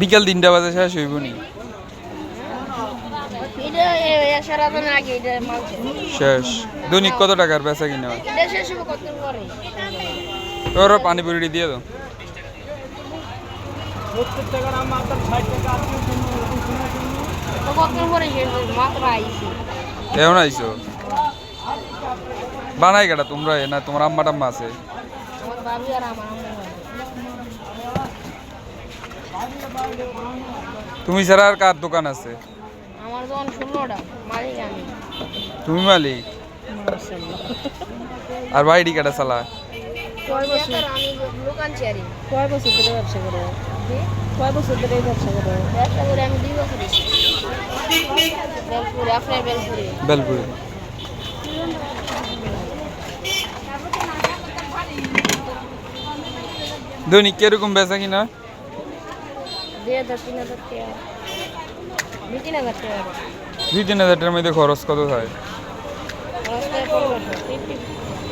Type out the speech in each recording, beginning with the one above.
বিকাল তিনটা বাজে শেষ হইব নি? শেষ। দৈনিক কত টাকার বেচা কিনা? তোর পানি পুরি দিয়ে দাও। এখন আইছো? বানাই কেটা তোমরা? এ না তোমার আম্মা টাম্মা আছে? আমার বাবি আর আমার আম্মু তুমি ছাড়া আর কার দোকান আছে? আমার দোকান ষোলোটা মালিক আমি। তুমি মালিক? আর বাইডি কেটা চালা? কয় বছর? আমি দোকান চেয়ারি। কয় বছর ধরে ব্যবসা করো? কয় বছর ধরে ব্যবসা করো? ব্যবসা করে আমি দুই বছর বেলপুরে আপনার বেলপুরে। বেলপুরে। দৈনিক কীরকম বেচা কিনা? দুই তিন হাজার টাকার মধ্যে খরচ কত হয়?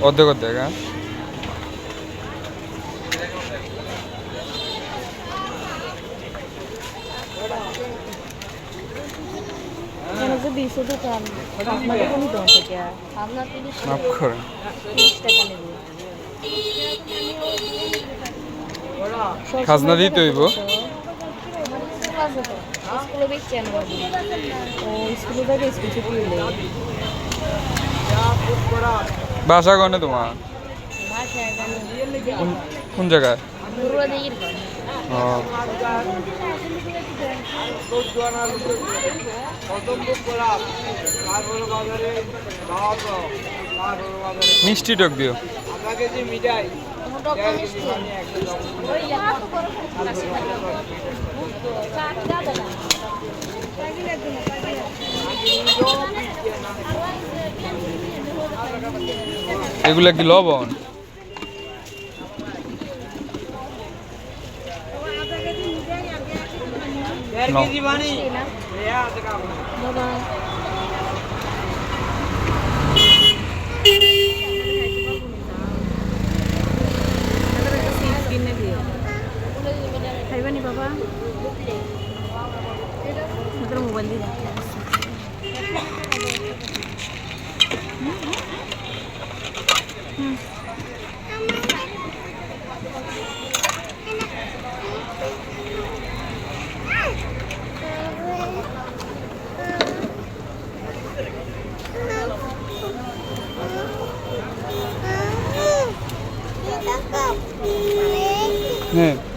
অর্ধেক অর্ধেক হ্যাঁ? মাফ করেন খাজনা দিতে হইব। বাসা কনে তোমার? কোন জায়গায়? মিষ্টি টক দিও। এগুলা কি লবণ? নাও। মিষ্টি না বাবা কিনে দিও খাইবানি বাবা তোর মোবাইল দিয়ে হ্যাঁ দিয়ে দেবো